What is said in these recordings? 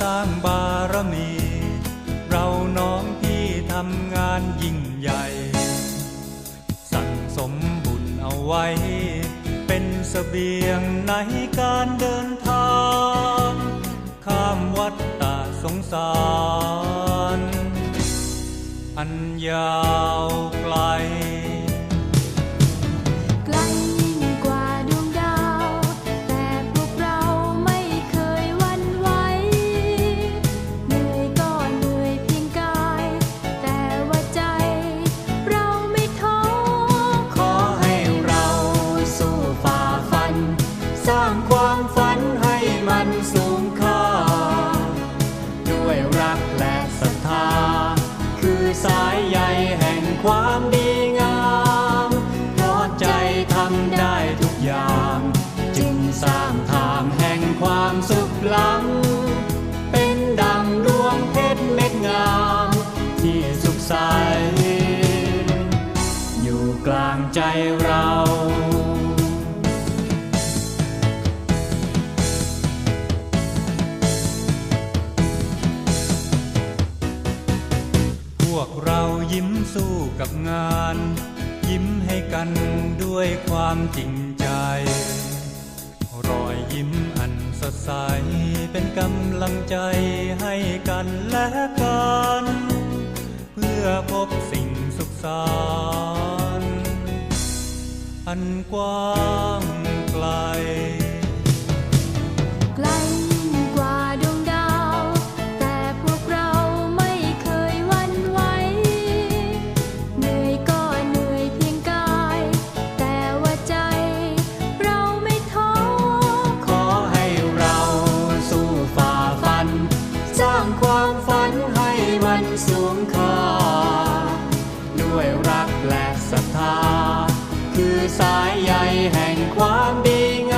สร้างบารมี เราน้องพี่ทำงานยิ่งใหญ่ สั่งสมบุญเอาไว้ เป็นสเสบียงในการเดินทาง ข้ามวัดตาสงสาร อันยาวไกล สร้างความฝันให้มันสูงค่า ด้วยรักและศรัทธา คือสายใยแห่งความดีงามเพราะใจทำได้ทุกอย่าง จึงสร้างทางแห่งความสุขล้ำเป็นดังดวงเพชรเม็ดงาม ที่สุขใสอยู่กลางใจเรา สู้กับงาน ยิ้มให้กันด้วยความจริงใจ รอยยิ้มอันสดใส เป็นกำลังใจให้กันและกัน เพื่อพบสิ่งสุขสันต์อันกว้างไกล ค่า ด้วยรักและศรัทธา คือสายใยแห่งความดีงาม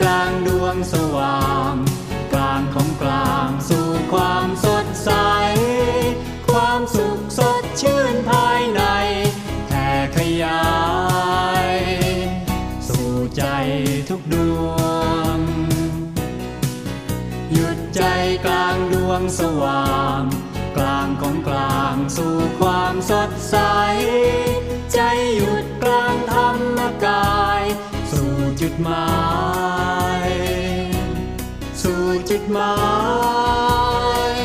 กลางดวงสว่าง กลางของกลางสู่ความสดใส ความสุขสดชื่นภายในแผ่ขยาย สู่ใจทุกดวง หยุดใจกลางดวงสว่าง กลางของกลางสู่ความสดใส ใจหยุดกลางธรรมกาย สู่จุดหมาย จุดหมาย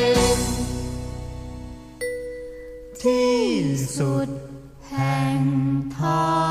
ที่สุดแห่งทาง